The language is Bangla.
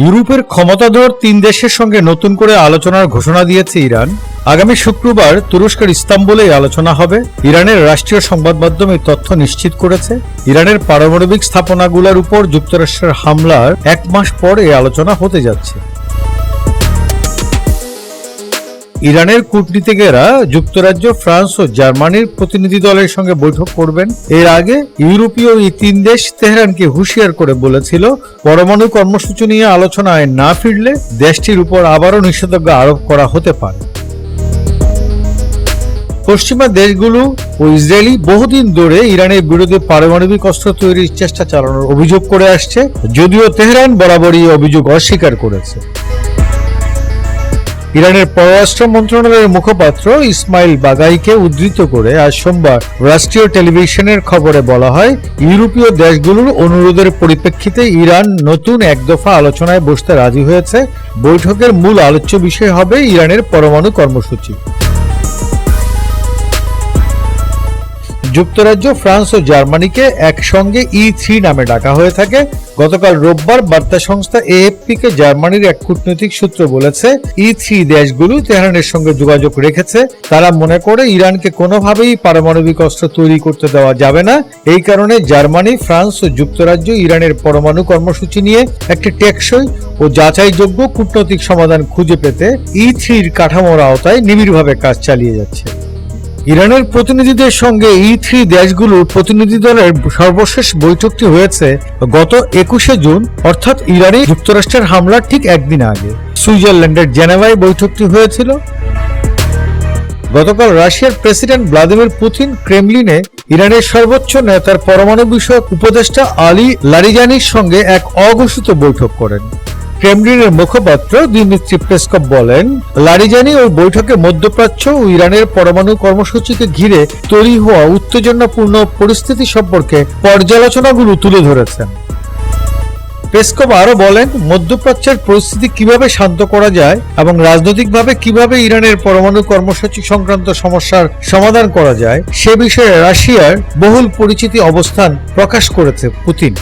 ইউরোপের ক্ষমতাধর তিন দেশের সঙ্গে নতুন করে আলোচনার ঘোষণা দিয়েছে ইরান। আগামী শুক্রবার তুরস্কের ইস্তাম্বুলে আলোচনা হবে। ইরানের রাষ্ট্রীয় সংবাদ মাধ্যম এই তথ্য নিশ্চিত করেছে। ইরানের পারমাণবিক স্থাপনাগুলোর উপর যুক্তরাষ্ট্রের হামলার এক মাস পর এই আলোচনা হতে যাচ্ছে। ইরানের কূটনীতিকেরা যুক্তরাজ্য, ফ্রান্স ও জার্মানির প্রতিনিধি দলের সঙ্গে বৈঠক করবেন। এর আগে ইউরোপীয় এই তিন দেশ তেহরানকে হুঁশিয়ার করে বলেছিল, পরমাণু কর্মসূচি নিয়ে আলোচনায় না ফিরলে দেশটির উপর আবারও নিষেধাজ্ঞা আরোপ করা হতে পারে। পশ্চিমা দেশগুলো ও ইসরায়েলি বহুদিন ধরে ইরানের বিরুদ্ধে পারমাণবিক অস্ত্র তৈরির চেষ্টা চালানোর অভিযোগ করে আসছে, যদিও তেহরান বরাবরই অভিযোগ অস্বীকার করেছে। ইরানের পররাষ্ট্র মন্ত্রণালয়ের মুখপাত্র ইসমাইল বাগাইকে উদ্ধৃত করে আজ সোমবার রাষ্ট্রীয় টেলিভিশনের খবরে বলা হয়, ইউরোপীয় দেশগুলোর অনুরোধের পরিপ্রেক্ষিতে ইরান নতুন এক দফা আলোচনায় বসতে রাজি হয়েছে। বৈঠকের মূল আলোচ্য বিষয় হবে ইরানের পরমাণু কর্মসূচি। যুক্তরাজ্য, ফ্রান্স ও জার্মানিকে একসঙ্গে ই থ্রি নামে ডাকা হয়ে থাকে। গতকাল রোববার বার্তা সংস্থা এএফপি কে জার্মানির এক কূটনৈতিক সূত্র বলেছে ই থ্রি দেশগুলো তেহরানের সঙ্গে যোগাযোগ রেখেছে। তারা মনে করে ইরানকে কোনোভাবেই পারমাণবিক অস্ত্র তৈরি করতে দেওয়া যাবে না। এই কারণে জার্মানি, ফ্রান্স ও যুক্তরাজ্য ইরানের পরমাণু কর্মসূচি নিয়ে একটি টেকসই ও যাচাইযোগ্য কূটনৈতিক সমাধান খুঁজে পেতে ই থ্রির কাঠামোর আওতায় নিবিড়ভাবে কাজ চালিয়ে যাচ্ছে। ইরানের প্রতিনিধিদের সঙ্গে ই থ্রি দেশগুলোর প্রতিনিধি দলের সর্বশেষ বৈঠকটি হয়েছে গত একুশে জুন, অর্থাৎ ইরানে যুক্তরাষ্ট্রের হামলার ঠিক একদিন আগে। সুইজারল্যান্ডের জেনেভায় বৈঠকটি হয়েছিল। গতকাল রাশিয়ার প্রেসিডেন্ট ভ্লাদিমির পুতিন ক্রেমলিনে ইরানের সর্বোচ্চ নেতার পরমাণু বিষয়ক উপদেষ্টা আলী লারিজানির সঙ্গে এক অঘোষিত বৈঠক করেন। ক্রেমলিনের মুখপাত্র দিমিত্রি পেসকপ বলেন, লারিজানি ওই বৈঠকে মধ্যপ্রাচ্য ও ইরানের পরমাণু কর্মসূচিকে ঘিরে তৈরি হওয়া উত্তেজনাপূর্ণ পরিস্থিতি সম্পর্কে পর্যালোচনাগুলো তুলে ধরেছেন। পেসকপ আরও বলেন, মধ্যপ্রাচ্যের পরিস্থিতি কীভাবে শান্ত করা যায় এবং রাজনৈতিকভাবে কীভাবে ইরানের পরমাণু কর্মসূচি সংক্রান্ত সমস্যার সমাধান করা যায়, সে বিষয়ে রাশিয়ার বহুল পরিচিতি অবস্থান প্রকাশ করেছে পুতিন।